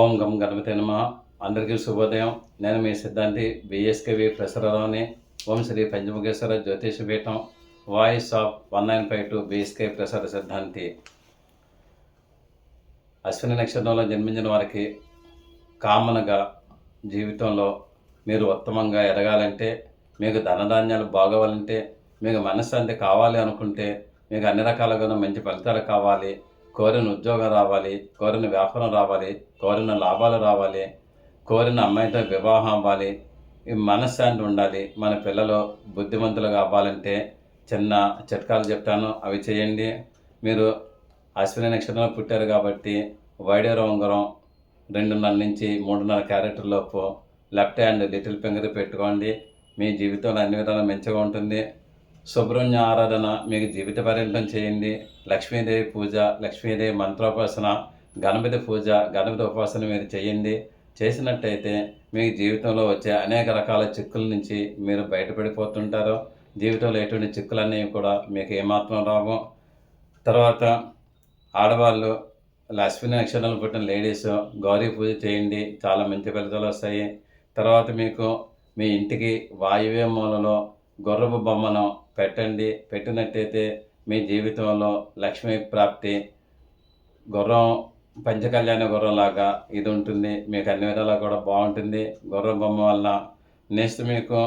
ఓం గం గణపతి నమ. అందరికీ శుభోదయం. నేను మీ సిద్ధాంతి బిఎస్కేవి ప్రసరలోని ఓం Shri Panchamukheshwara Jyotisha Peetham voice of one nine five two BSK Prasara Siddhanti. Ashwini నక్షత్రంలో జన్మించిన వారికి కామన్గా జీవితంలో మీరు ఉత్తమంగా ఎదగాలంటే మీకు ధనధాన్యాలు బాగోవాలంటే మీకు మనశ్శాంతి కావాలి అనుకుంటే మీకు అన్ని రకాలుగా మంచి ఫలితాలు కావాలి. కోరిన ఉద్యోగం రావాలి కోరిన వ్యాపారం రావాలి కోరిన లాభాలు రావాలి కోరిన అమ్మాయితో వివాహం అవ్వాలి. మనశ్శాంతి ఉండాలి. మన పిల్లలు బుద్ధిమంతులుగా అవ్వాలంటే చిన్న చిట్కాలు చెప్తాను. అవి చేయండి. మీరు అశ్విని నక్షత్రంలో పుట్టారు కాబట్టి వైడేర ఉంగరం రెండున్నర నుంచి మూడున్నర క్యారెక్టర్ లోపు లెఫ్ట్ హ్యాండ్ లిటిల్ ఫింగర్ పెట్టుకోండి. మీ జీవితంలో అన్ని విధాలు మంచిగా ఉంటుంది. సుబ్రహ్మణ్య ఆరాధన మీకు జీవిత పర్యంతం చేయండి. లక్ష్మీదేవి పూజ లక్ష్మీదేవి మంత్రోపాసన గణపతి పూజ గణపతి ఉపాసన మీరు చేయండి. చేసినట్టయితే మీ జీవితంలో వచ్చే అనేక రకాల చిక్కుల నుంచి మీరు బయటపడిపోతుంటారు. జీవితంలో ఎటువంటి చిక్కులన్నీ కూడా మీకు ఏమాత్రం రావు. తర్వాత ఆడవాళ్ళు లక్ష్మీ నక్షత్రాలు పుట్టిన లేడీస్ గౌరీ పూజ చేయండి. చాలా మంచి ఫలితాలు వస్తాయి. తర్వాత మీకు మీ ఇంటికి వాయువ్య మూలలో గుర్రపు బొమ్మను పెట్టండి. పెట్టినట్టయితే మీ జీవితంలో లక్ష్మీ ప్రాప్తి గుర్రం పంచకళ్యాణ గుర్రం లాగా ఇది ఉంటుంది. మీకు అన్ని విధాలా కూడా బాగుంటుంది. గుర్రం బొమ్మ వల్ల నెక్స్ట్ మీకు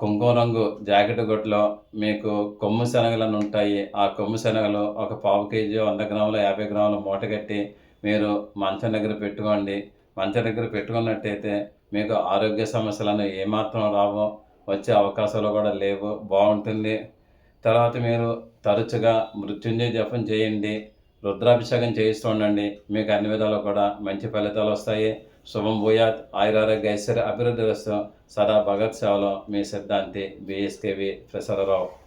కుంకుమ రంగు జాకెట్ గుట్లో మీకు కొమ్ము శనగలను ఉంటాయి. ఆ కొమ్ము శనగలు ఒక పావు కేజీ వంద గ్రాములు యాభై గ్రాములు మూట కట్టి మీరు మంచం దగ్గర పెట్టుకోండి. మంచం దగ్గర పెట్టుకున్నట్టయితే మీకు ఆరోగ్య సమస్యలను ఏమాత్రం రావో. వచ్చే అవకాశాలు కూడా లేవు. బాగుంటుంది. తర్వాత మీరు తరచుగా మృత్యుంజయ జపం చేయండి. రుద్రాభిషేకం చేయిస్తూ ఉండండి. మీకు అన్ని విధాలు కూడా మంచి ఫలితాలు వస్తాయి. శుభం భూయాత్. ఆయురారోగ్య ఐశ్వర్య అభివృద్ధి వస్తూ సదా భగత్ సేవలో మీ సిద్ధాంతి బిఎస్కేవి ప్రసరరావు